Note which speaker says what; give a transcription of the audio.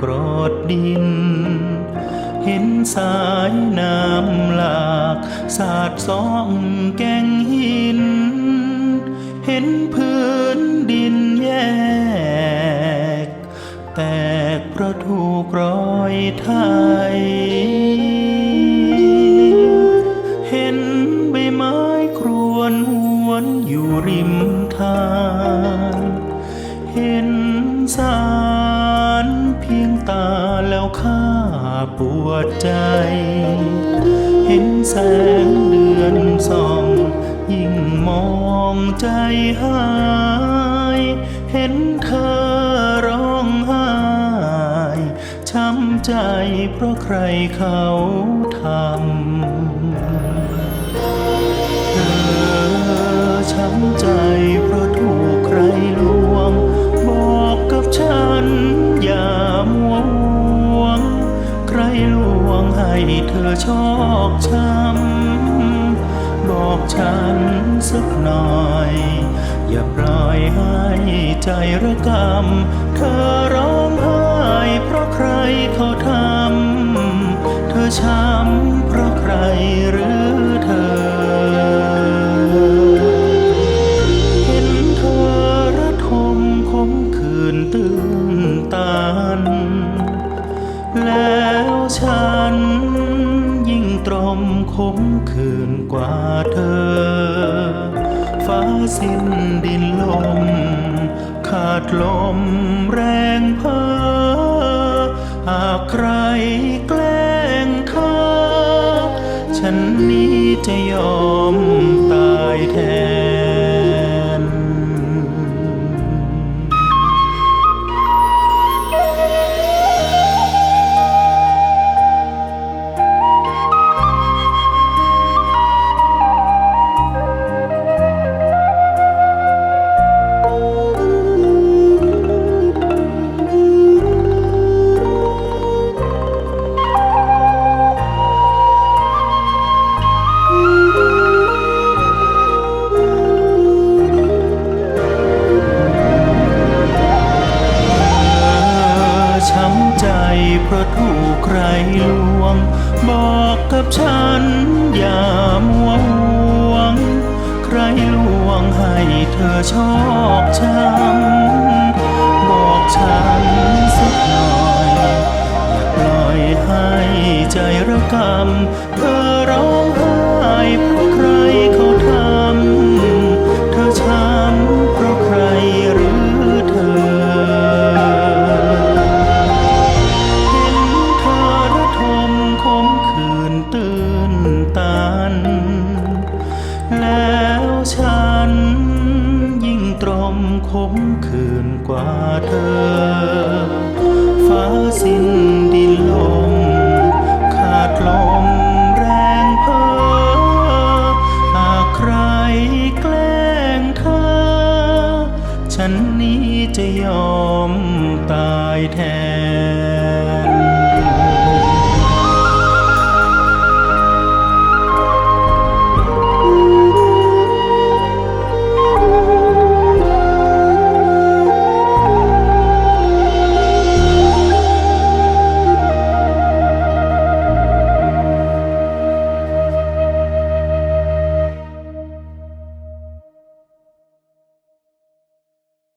Speaker 1: กรดดิน เห็นสายน้ำหลากสาดสองแกงหิน เห็นพื้นดินแยก แตกเพราะถูกรอยไทย เห็นใบไม้ครวนหวนอยู่ริมทาง เห็นสาย ตาแล้วข้าปวดใจ เห็นแสงเดือนส่อง ยิ่งมองใจหาย เห็นเธอร้องไห้ช้ำใจเพราะใครเขาทำ อชอกช้ำบอกฉันสักหน่อย อย่าปล่อยให้ใจระกำเธอร้องไห้เพราะใครเขาทำเธอช้ำ มคมคืนกว่าเธอ ฟ้าสิ้นดินลม ขาดลมแรงเพ้อหากใครแกล้งเธอ ฉันนี้จะยอมตายแทน ลวง บอกกับฉัน อย่ามัวห่วง ใครลวงให้เธอชอกช้ำบอกฉันสักหน่อย อย่าปล่อยให้ใจระกำเธอร้องไห้ มคมคืนกว่าเธอ ฟ้าสิ้นดิน